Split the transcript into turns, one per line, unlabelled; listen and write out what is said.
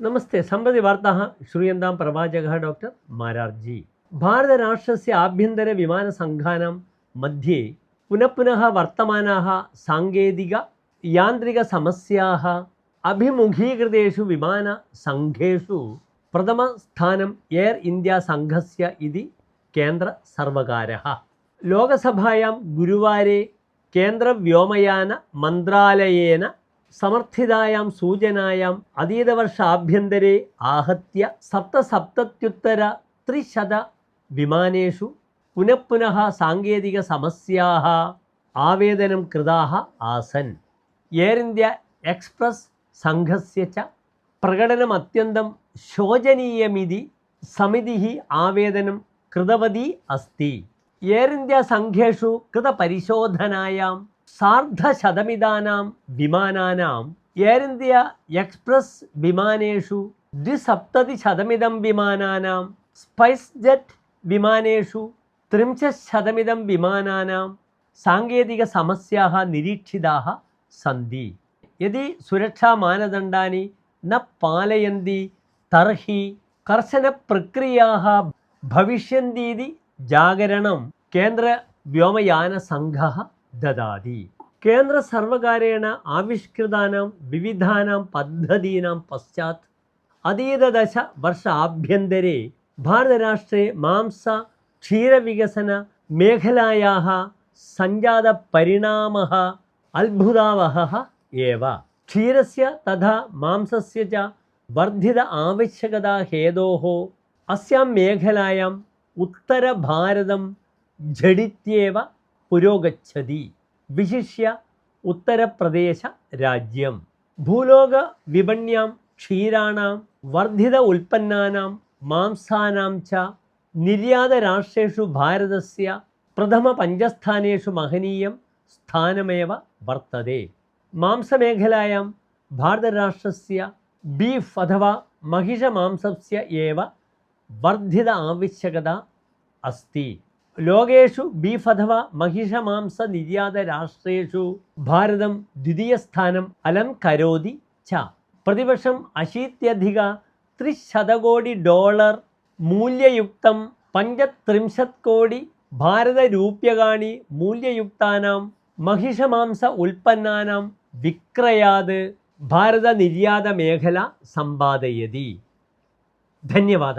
നമസ്തേ സമ്പതി വാർത്ത ശ്രൂയന്താം പ്രവാചക ഡോക്ടർ മാരാർജി. ഭാരതരാഷ്ട്രസ്യ ആഭ്യന്തര വിമാന സംഘാനം മധ്യേ പുനഃപുനഃ വർത്തമാനാः സാങ്കേതിക യാന്ത്രിക സമസ്യാः അഭിമുഖീകൃതേഷു വിമാന സംഘേഷു പ്രഥമസ്ഥാനം എയർ ഇന്ത്യ സംഘസ്യ ഇതി കേന്ദ്ര സർവകാരः ലോകസഭായാം ഗുരുവാരെ കേന്ദ്ര വ്യോമയാന മന്ത്രാലയേന സമർത്ഥിതായാം സൂചനായാം അതീതവർഷാഭ്യന്തരെ ആഹത്യ സപ്തസപ്തത്യുത്തര ത്രിശത വിമാനേഷു പുനഃപുനഃ സാങ്കേതിക സമസ്യാ ആവേദനം കൃതാഹ ആസൻ. എയർ ഇന്ത്യ എക്സ്പ്രസ് സംഘസ്യ ച പ്രകടനം അത്യന്തം ശോചനീയമിതി സമിതി ആവേദനം കൃതവതി അസ്തി. എയർ ഇന്ത്യ സംഘേഷു കൃതപരിശോധനായാം सार्धशतमितानां विमानानाम् air India express विमानेषु द्विसप्ततिशतमितं विमानानां spice Jet विमानेषु त्रिंशत्शतमितं विमानानां साङ्केतिकसमस्याः निरीक्षिताः सन्ति यदि सुरक्षामानदण्डानि न पालयन्ति तर्हि कर्शनप्रक्रियाः भविष्यन्तीति जागरणं केन्द्रव्योमयानसङ्घः ദദാതി കേന്ദ്ര സർവകാരേണ ആവിഷ്കൃതാനാം വിവിധാനാം പദ്ധതീനാം പശ്ചാത് അതീതദശ വർഷാഭ്യന്തരെ ഭാരതരാഷ്ട്രെ മാംസ ക്ഷീരവികസന മേഖലയാ സഞ്ജാത പരിണാമ അത്ഭുതാവഹ ഏവ. ക്ഷീരസ തഥാ മാംസസ്യ ച വർദ്ധിത ആവശ്യകതാ ഹേതോः അസ്യാം മേഖലായാം ഉത്തരഭാരതം ഝടിത്യേവ मेखलायाम् उत्तरभारतं झटित्येव पुरोगच्छति विशिष्य उत्तरप्रदेशराज्यं भूलोकविपण्यां क्षीराणां वर्धित उत्पन्नानां मांसानां च निर्यातराष्ट्रेषु भारतस्य प्रथमपञ्चस्थानेषु महनीयं स्थानमेव वर्तते मांसमेखलायां भारतराष्ट्रस्य बीफ् अथवा महिषमांसस्य एव वर्धित आवश्यकता अस्ति ലോകേഷു ബീഫ് അഥവാ മഹിഷമാംസ നിര്യാത രാഷ്ട്രേഷു ഭാരതം ദ്വിതീയ സ്ഥാനം അലം കരോതി ച. പ്രതിവർഷം അശീത്യധിക ത്രിശതകോടി ഡോളർ മൂല്യയുക്തം പഞ്ചത്രിംശത് കോടി ഭാരതരൂപ്യകാണി മൂല്യയുക്താനാം മഹിഷമാംസ ഉൽപ്പന്നാനാം വിക്രയാത് ഭാരത നിര്യാത മേഖല സമ്പാദയതി. ധന്യവാദ